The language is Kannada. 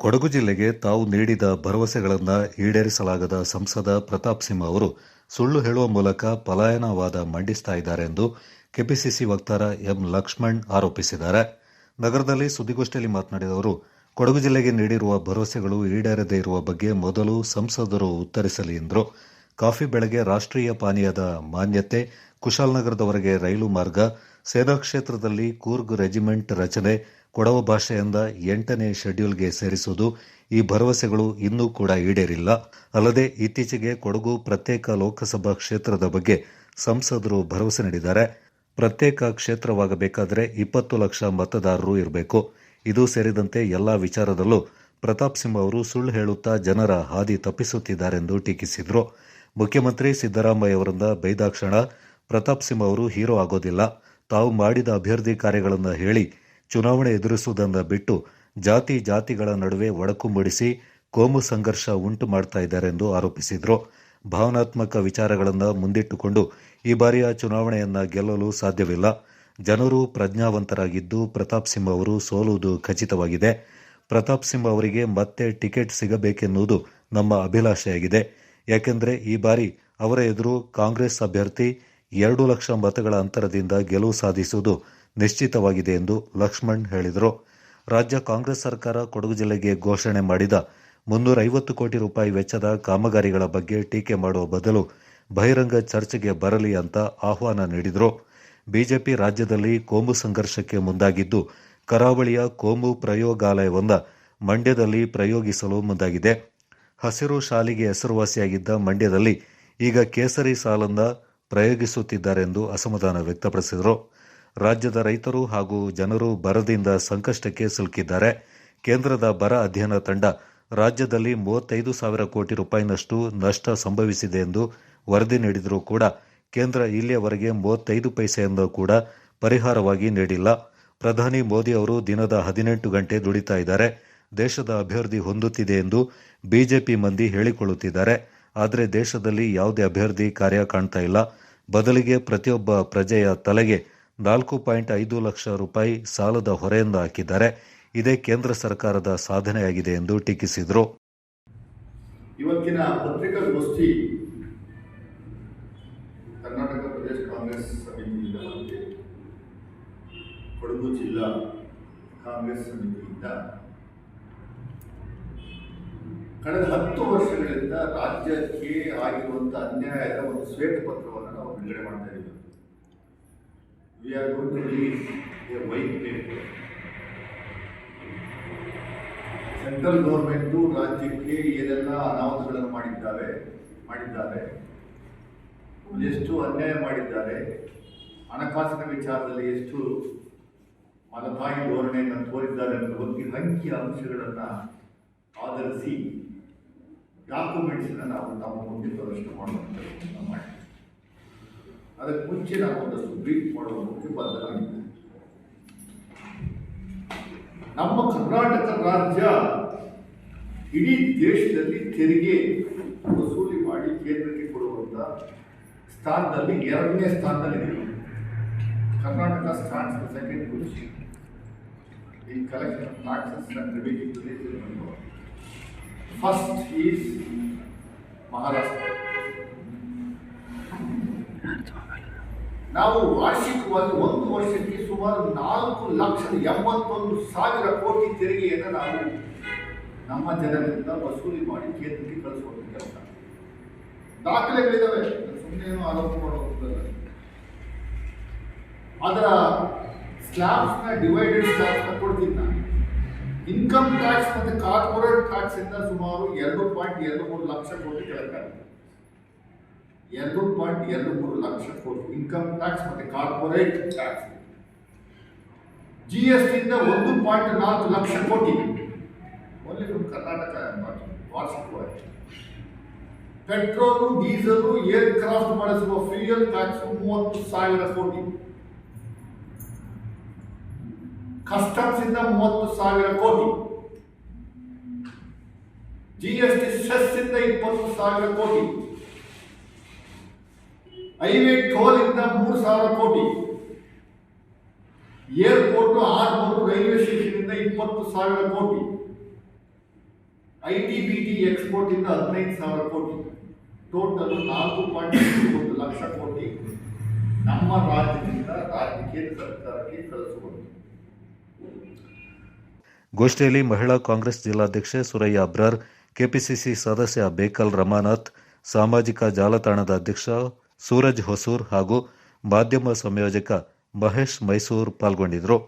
ಕೊಡಗು ಜಿಲ್ಲೆಗೆ ತಾವು ನೀಡಿದ ಭರವಸೆಗಳನ್ನು ಈಡೇರಿಸಲಾಗದ ಸಂಸದ ಪ್ರತಾಪ್ ಸಿಂಹ ಅವರು ಸುಳ್ಳು ಹೇಳುವ ಮೂಲಕ ಪಲಾಯನವಾದ ಮಂಡಿಸ್ತಾ ಇದ್ದಾರೆ ಎಂದು ಕೆಪಿಸಿಸಿ ವಕ್ತಾರ ಎಂ ಲಕ್ಷ್ಮಣ್ ಆರೋಪಿಸಿದ್ದಾರೆ. ನಗರದಲ್ಲಿ ಸುದ್ದಿಗೋಷ್ಠಿಯಲ್ಲಿ ಮಾತನಾಡಿದ ಅವರು, ಕೊಡಗು ಜಿಲ್ಲೆಗೆ ನೀಡಿರುವ ಭರವಸೆಗಳು ಈಡೇರದೇ ಇರುವ ಬಗ್ಗೆ ಮೊದಲು ಸಂಸದರು ಉತ್ತರಿಸಲಿ ಎಂದರು. ಕಾಫಿ ಬೆಳೆಗೆ ರಾಷ್ಟ್ರೀಯ ಪಾನೀಯದ ಮಾನ್ಯತೆ ಕುಶಾಲನಗರದವರೆಗೆ ರೈಲು ಮಾರ್ಗ ಸೇನಾ ಕ್ಷೇತ್ರದಲ್ಲಿ ಕೂರ್ಗ್ ರೆಜಿಮೆಂಟ್ ರಚನೆ ಕೊಡವ ಭಾಷೆಯಿಂದ ಎಂಟನೇ ಶೆಡ್ಯೂಲ್ಗೆ ಸೇರಿಸುವುದು ಈ ಭರವಸೆಗಳು ಇನ್ನೂ ಕೂಡ ಈಡೇರಿಲ್ಲ. ಅಲ್ಲದೆ ಇತ್ತೀಚೆಗೆ ಕೊಡಗು ಪ್ರತ್ಯೇಕ ಲೋಕಸಭಾ ಕ್ಷೇತ್ರದ ಬಗ್ಗೆ ಸಂಸದರು ಭರವಸೆ ನೀಡಿದ್ದಾರೆ. ಪ್ರತ್ಯೇಕ ಕ್ಷೇತ್ರವಾಗಬೇಕಾದರೆ ಇಪ್ಪತ್ತು ಲಕ್ಷ ಮತದಾರರು ಇರಬೇಕು. ಇದು ಸೇರಿದಂತೆ ಎಲ್ಲ ವಿಚಾರದಲ್ಲೂ ಪ್ರತಾಪ್ ಸಿಂಹ ಅವರು ಸುಳ್ಳು ಹೇಳುತ್ತಾ ಜನರ ಹಾದಿ ತಪ್ಪಿಸುತ್ತಿದ್ದಾರೆಂದು ಟೀಕಿಸಿದರು. ಮುಖ್ಯಮಂತ್ರಿ ಸಿದ್ದರಾಮಯ್ಯ ಅವರಿಂದ ಬೈದಾಕ್ಷಣ ಪ್ರತಾಪ್ ಸಿಂಹ ಅವರು ಹೀರೋ ಆಗೋದಿಲ್ಲ. ತಾವು ಮಾಡಿದ ಅಭ್ಯರ್ಥಿ ಕಾರ್ಯಗಳನ್ನು ಹೇಳಿ ಚುನಾವಣೆ ಎದುರಿಸುವುದನ್ನು ಬಿಟ್ಟು ಜಾತಿ ಜಾತಿಗಳ ನಡುವೆ ಒಡಕು ಮೂಡಿಸಿ ಕೋಮು ಸಂಘರ್ಷ ಉಂಟು ಮಾಡ್ತಾ ಇದ್ದಾರೆ ಎಂದು ಆರೋಪಿಸಿದರು. ಭಾವನಾತ್ಮಕ ವಿಚಾರಗಳನ್ನು ಮುಂದಿಟ್ಟುಕೊಂಡು ಈ ಬಾರಿಯ ಚುನಾವಣೆಯನ್ನು ಗೆಲ್ಲಲು ಸಾಧ್ಯವಿಲ್ಲ. ಜನರು ಪ್ರಜ್ಞಾವಂತರಾಗಿದ್ದು ಪ್ರತಾಪ್ ಸಿಂಹ ಅವರು ಸೋಲುವುದು ಖಚಿತವಾಗಿದೆ. ಪ್ರತಾಪ್ ಸಿಂಹ ಅವರಿಗೆ ಮತ್ತೆ ಟಿಕೆಟ್ ಸಿಗಬೇಕೆನ್ನುವುದು ನಮ್ಮ ಅಭಿಲಾಷೆಯಾಗಿದೆ. ಯಾಕೆಂದರೆ ಈ ಬಾರಿ ಅವರ ಎದುರು ಕಾಂಗ್ರೆಸ್ ಅಭ್ಯರ್ಥಿ ಎರಡು ಲಕ್ಷ ಮತಗಳ ಅಂತರದಿಂದ ಗೆಲುವು ಸಾಧಿಸುವುದು ನಿಶ್ಚಿತವಾಗಿದೆ ಎಂದು ಲಕ್ಷ್ಮಣ್ ಹೇಳಿದರು. ರಾಜ್ಯ ಕಾಂಗ್ರೆಸ್ ಸರ್ಕಾರ ಕೊಡಗು ಜಿಲ್ಲೆಗೆ ಘೋಷಣೆ ಮಾಡಿದ ಮುನ್ನೂರ ಐವತ್ತು ಕೋಟಿ ರೂಪಾಯಿ ವೆಚ್ಚದ ಕಾಮಗಾರಿಗಳ ಬಗ್ಗೆ ಟೀಕೆ ಮಾಡುವ ಬದಲು ಬಹಿರಂಗ ಚರ್ಚೆಗೆ ಬರಲಿ ಅಂತ ಆಹ್ವಾನ ನೀಡಿದರು. ಬಿಜೆಪಿ ರಾಜ್ಯದಲ್ಲಿ ಕೋಮು ಸಂಘರ್ಷಕ್ಕೆ ಮುಂದಾಗಿದ್ದು, ಕರಾವಳಿಯ ಕೋಮು ಪ್ರಯೋಗಾಲಯವೊಂದ ಮಂಡ್ಯದಲ್ಲಿ ಪ್ರಯೋಗಿಸಲು ಮುಂದಾಗಿದೆ. ಹಸಿರು ಶಾಲಿಗೆ ಹೆಸರುವಾಸಿಯಾಗಿದ್ದ ಮಂಡ್ಯದಲ್ಲಿ ಈಗ ಕೇಸರಿ ಸಾಲನ್ನ ಪ್ರಯೋಗಿಸುತ್ತಿದ್ದಾರೆಂದು ಅಸಮಾಧಾನ ವ್ಯಕ್ತಪಡಿಸಿದರು. ರಾಜ್ಯದ ರೈತರು ಹಾಗೂ ಜನರು ಬರದಿಂದ ಸಂಕಷ್ಟಕ್ಕೆ ಸಿಲುಕಿದ್ದಾರೆ. ಕೇಂದ್ರದ ಬರ ಅಧ್ಯಯನ ತಂಡ ರಾಜ್ಯದಲ್ಲಿ ಮೂವತ್ತೈದು ಸಾವಿರ ಕೋಟಿ ರೂಪಾಯಿನಷ್ಟು ನಷ್ಟ ಸಂಭವಿಸಿದೆ ಎಂದು ವರದಿ ನೀಡಿದರೂ ಕೂಡ ಕೇಂದ್ರ ಇಲ್ಲಿಯವರೆಗೆ ಮೂವತ್ತೈದು ಪೈಸೆಯನ್ನು ಕೂಡ ಪರಿಹಾರವಾಗಿ ನೀಡಿಲ್ಲ. ಪ್ರಧಾನಿ ಮೋದಿ ಅವರು ದಿನದ ಹದಿನೆಂಟು ಗಂಟೆ ದುಡಿತಾ ಇದ್ದಾರೆ. ದೇಶದ ಅಭಿವೃದ್ಧಿ ಹೊಂದುತ್ತಿದೆ ಎಂದು ಬಿಜೆಪಿ ಮಂದಿ ಹೇಳಿಕೊಳ್ಳುತ್ತಿದ್ದಾರೆ. ಆದರೆ ದೇಶದಲ್ಲಿ ಯಾವುದೇ ಅಭ್ಯರ್ಥಿ ಕಾರ್ಯ ಕಾಣ್ತಾ ಇಲ್ಲ. ಬದಲಿಗೆ ಪ್ರತಿಯೊಬ್ಬ ಪ್ರಜೆಯ ತಲೆಗೆ ನಾಲ್ಕು ಪಾಯಿಂಟ್ ಐದು ಲಕ್ಷ ರೂಪಾಯಿ ಸಾಲದ ಹೊರೆಯಿಂದ ಹಾಕಿದ್ದಾರೆ. ಇದೇ ಕೇಂದ್ರ ಸರ್ಕಾರದ ಸಾಧನೆಯಾಗಿದೆ ಎಂದು ಟೀಕಿಸಿದರು. ಇವತ್ತಿನ ಪತ್ರಿಕಾಗೋಷ್ಠಿ ಕರ್ನಾಟಕ ಪ್ರದೇಶ ಕಾಂಗ್ರೆಸ್ ಸಮಿತಿಯಿಂದ ಕೊಡಗು ಜಿಲ್ಲಾ ಕಾಂಗ್ರೆಸ್ ಸಮಿತಿಯಿಂದ ಕಳೆದ ಹತ್ತು ವರ್ಷಗಳಿಂದ ರಾಜ್ಯಕ್ಕೆ ಆಗಿರುವಂಥ ಅನ್ಯಾಯದ ಒಂದು ಶ್ವೇತಪತ್ರವನ್ನು ನಾವು ಬಿಡುಗಡೆ ಮಾಡ್ತಾ ಇದ್ದೀವಿ. We are going to release a white paper central government ರಾಜ್ಯಕ್ಕೆ ಏನೆಲ್ಲ ಅನಾಹುತಗಳನ್ನು ಮಾಡಿದ್ದಾವೆ ಮಾಡಿದ್ದಾರೆ, ಎಷ್ಟು ಅನ್ಯಾಯ ಮಾಡಿದ್ದಾರೆ, ಹಣಕಾಸಿನ ವಿಚಾರದಲ್ಲಿ ಎಷ್ಟು ಮಲತಾಯಿ ಧೋರಣೆಯನ್ನು ತೋರಿದ್ದಾರೆ ಅಂತ ಬಗ್ಗೆ ಅಂಕಿ ಅಂಶಗಳನ್ನು ಆಧರಿಸಿ ಡಾಕ್ಯುಮೆಂಟ್ಸನ್ನು ನಾವು ನಮ್ಮ ಮುಂದೆ ಪ್ರದರ್ಶನ ಮಾಡುವಂಥದ್ದು ಮಾಡಿ ಅದಕ್ಕೆ ಮುಂಚೆ ನಾವು ಒಂದಷ್ಟು ಬ್ರೀಫ್ ಮುಖ್ಯ ಬದಲಾಗಿದೆ ನಮ್ಮ ಕರ್ನಾಟಕ ರಾಜ್ಯ ಇಡೀ ದೇಶದಲ್ಲಿ ತೆರಿಗೆ ವಸೂಲಿ ಮಾಡಿ ಕೇಂದ್ರಕ್ಕೆ ಕೊಡುವಂಥ ಸ್ಥಾನದಲ್ಲಿ ಎರಡನೇ ಸ್ಥಾನದಲ್ಲಿದೆ. ಕರ್ನಾಟಕ ಸ್ಟ್ಯಾಂಡ್ಸ್ ಸೆಕೆಂಡ್ ಪೊಸಿಷನ್ ಈ collection revenue to the Maharashtra. ನಾವು ವಾರ್ಷಿಕವಾಗಿ ಒಂದು ವರ್ಷಕ್ಕೆ ಸುಮಾರು ನಾಲ್ಕು ಲಕ್ಷದ ಎಂಬತ್ತೊಂದು ಸಾವಿರ ಕೋಟಿ ತೆರಿಗೆಯನ್ನು ನಾವು ನಮ್ಮ ಜನರಿಂದ ವಸೂಲಿ ಮಾಡಿ ಕೇಂದ್ರಕ್ಕೆ ಕಳಿಸ್ಕೊಡ್ತೀವಿ ಕೆಲಸ ದಾಖಲೆಗಳಿದ್ದಾವೆ ಸುಮ್ಮನೆ ಆರೋಪ ಮಾಡೋದಿಲ್ಲ ಅದರ ಸ್ಲ್ಯಾಬ್ಸ್ನ ಡಿವೈಡೆಡ್ ಸ್ಲ್ಯಾಬ್ಸ್ನ ಕೊಡ್ತೀನಿ ನಾನು. ಇನ್ಕಮ್ ಟ್ಯಾಕ್ಸ್ ಮತ್ತು ಕಾರ್ಪೊರೇಟ್ ಟ್ಯಾಕ್ಸ್ ಇಂದ ಸುಮಾರು ಎರಡು ಪಾಯಿಂಟ್ ಎರಡು ಮೂರು ಲಕ್ಷ ಕೋಟಿ ಕೆಳಗಾಗುತ್ತೆ ಎರಡು ಪಾಯಿಂಟ್ ಎರಡು ಮೂರು ಲಕ್ಷ ಕೋಟಿ ಇನ್ಕಮ್ ಟ್ಯಾಕ್ಸ್ ಮತ್ತು ಕಾರ್ಪೊರೇಟ್ ಟ್ಯಾಕ್ಸ್ ಜಿ ಎಸ್ ಟಿಯಿಂದ ಒಂದು ಪಾಯಿಂಟ್ ನಾಲ್ಕು ಲಕ್ಷ ಕೋಟಿ ಓನ್ಲಿ ಫ್ರಮ್ ಕರ್ನಾಟಕ ವಾರ್ಷಿಕವಾಗಿ ಪೆಟ್ರೋಲು ಡೀಸೆಲು ಏರ್ ಕ್ರಾಫ್ಟ್ ಬಳಸುವ ಫ್ಯೂಯಲ್ ಟ್ಯಾಕ್ಸ್ ಮೂವತ್ತು ಸಾವಿರ ಕೋಟಿ ಕಸ್ಟಮ್ಸ್ ಇಂದ ಮೂವತ್ತು ಸಾವಿರ ಕೋಟಿ. ಜಿ ಎಸ್ ಟಿ ಸೆಸ್ ಇಂದ ಇಪ್ಪತ್ತು ಸಾವಿರ ಕೋಟಿ. ಹೈವೇ ಟೋಲ್ ಇಂದ ಮೂರು ಸಾವಿರ ಕೋಟಿ. ಏರ್ಪೋರ್ಟ್ ಆರ್ಮೂರು ರೈಲ್ವೆ ಸ್ಟೇಷನ್ ಇಂದ ಇಪ್ಪತ್ತು ಸಾವಿರ crore. I T B T export ಇಂದ ಹದಿನೈದು ಸಾವಿರ ಕೋಟಿ. ಟೋಟಲ್ ನಾಲ್ಕು ಪಾಯಿಂಟ್ ಲಕ್ಷ ಕೋಟಿ. ನಮ್ಮ ರಾಜ್ಯದಿಂದ ರಾಜ್ಯ ಕೇಂದ್ರ ಸರ್ಕಾರಕ್ಕೆ ಕಳಿಸುವುದು ಗೋಷ್ಠಿಯಲ್ಲಿ ಮಹಿಳಾ ಕಾಂಗ್ರೆಸ್ ಜಿಲ್ಲಾಧ್ಯಕ್ಷೆ ಸುರಯ್ಯ ಅಬ್ರಾರ್, ಕೆಪಿಸಿಸಿ ಸದಸ್ಯ ಬೇಕಲ್ ರಮಾನಾಥ್, ಸಾಮಾಜಿಕ ಜಾಲತಾಣದ ಅಧ್ಯಕ್ಷ ಸೂರಜ್ ಹೊಸೂರ್ ಹಾಗೂ ಮಾಧ್ಯಮ ಸಂಯೋಜಕ ಮಹೇಶ್ ಮೈಸೂರ್ ಪಾಲ್ಗೊಂಡಿದ್ದರು.